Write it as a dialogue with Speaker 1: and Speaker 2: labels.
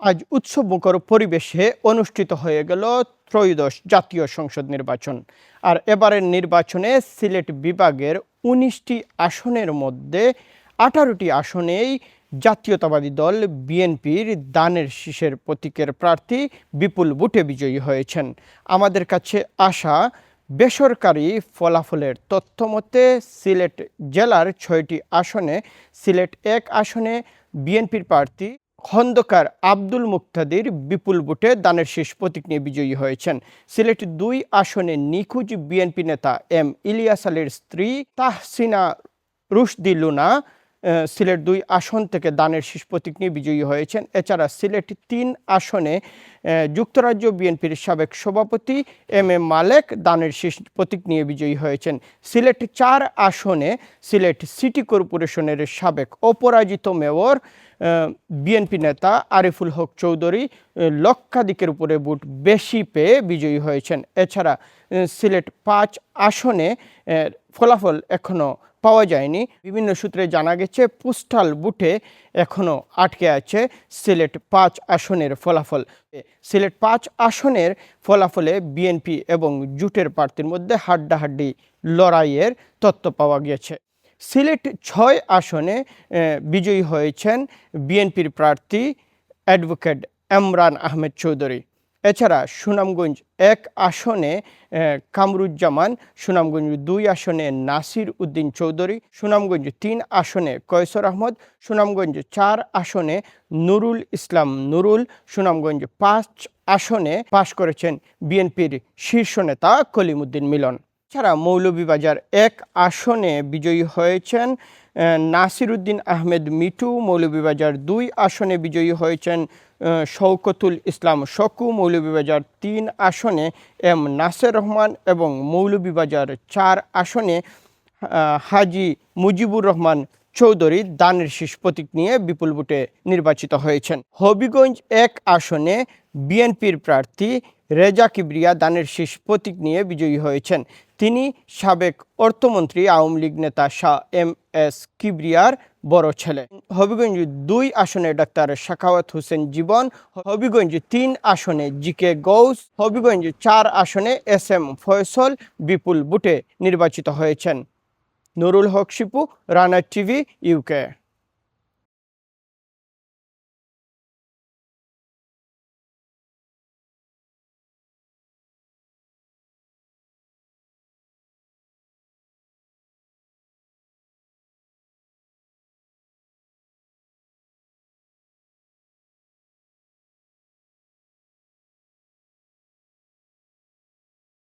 Speaker 1: আজ উৎসবমুখর পরিবেশে অনুষ্ঠিত হয়ে গেল ত্রয়োদশ জাতীয় সংসদ নির্বাচন। আর এবারের নির্বাচনে সিলেট বিভাগের উনিশটি আসনের মধ্যে আঠারোটি আসনেই জাতীয়তাবাদী দল বিএনপির দানের শীষের প্রতীকের প্রার্থী বিপুল বুটে বিজয়ী হয়েছেন। আমাদের কাছে আসা বেসরকারি ফলাফলের তথ্য মতে সিলেট জেলার ছয়টি আসনে, সিলেট এক আসনে বিএনপির প্রার্থী খন্দকার আব্দুল মুক্তাদির বিপুল ভোটে দানের শেষ প্রতীক নিয়ে বিজয়ী হয়েছেন। সিলেট দুই আসনে নিখোঁজ বিএনপি নেতা এম ইলিয়াস আলীর স্ত্রী তাহসিনা রুশদি লুনা সিলেট দুই আসন থেকে দানের শীষ প্রতীক নিয়ে বিজয়ী হয়েছেন। এছাড়া সিলেট তিন আসনে যুক্তরাজ্য বিএনপির সাবেক সভাপতি এম এ মালেক দানের শীষ প্রতীক নিয়ে বিজয়ী হয়েছেন। সিলেট চার আসনে, সিলেট সিটি কর্পোরেশনের সাবেক অপরাজিত মেয়র বিএনপি নেতা আরিফুল হক চৌধুরী লক্ষাধিকের উপরে ভোট বেশি পেয়ে বিজয়ী হয়েছেন। এছাড়া সিলেট পাঁচ আসনে ফলাফল এখনও পাওয়া যায়নি। বিভিন্ন সূত্রে জানা গেছে, পোস্টাল বুটে এখনও আটকে আছে সিলেট পাঁচ আসনের ফলাফল। সিলেট পাঁচ আসনের ফলাফলে বিএনপি এবং জুটের প্রার্থীর মধ্যে হাড্ডাহাড্ডি লড়াইয়ের তথ্য পাওয়া গিয়েছে সিলেট ছয় আসনে বিজয়ী হয়েছেন বিএনপির প্রার্থী অ্যাডভোকেট এমরান আহমেদ চৌধুরী। এছাড়া সুনামগঞ্জ এক আসনে কামরুজ্জামান, সুনামগঞ্জ দুই আসনে নাসির উদ্দিন চৌধুরী, সুনামগঞ্জ তিন আসনে কয়সর আহমদ, সুনামগঞ্জ চার আসনে নুরুল ইসলাম নুরুল, সুনামগঞ্জ পাঁচ আসনে পাশ করেছেন বিএনপির শীর্ষ নেতা কলিমুদ্দিন মিলন। ছাড়া মৌলভীবাজার এক আসনে বিজয়ী হয়েছেন নাসিরুদ্দিন আহমেদ মিটু মৌলভীবাজার দুই আসনে বিজয়ী হয়েছেন শওকতুল ইসলাম শকু, মৌলভীবাজার তিন আসনে এম নাসের রহমান এবং মৌলভীবাজার চার আসনে হাজি মুজিবুর রহমান চৌধুরী দানের শীষ প্রতীক নিয়ে বিপুল ভোটে নির্বাচিত হয়েছেন। হবিগঞ্জ এক আসনে বিএনপির প্রার্থী রেজা কিবরিয়া দানের শীষ প্রতীক নিয়ে বিজয়ী হয়েছেন। তিনি সাবেক অর্থমন্ত্রী আওয়ামী লীগ নেতা শাহ এম এস কিবরিয়ার বড় ছেলে। হবিগঞ্জ দুই আসনে ডাক্তার শাখাওয়াত হোসেন জীবন, হবিগঞ্জ তিন আসনে জি কে গৌস, হবিগঞ্জ চার আসনে এস এম ফয়সল বিপুল বুটে নির্বাচিত হয়েছেন। Nurul Haque Shipu, Rana TV, UK.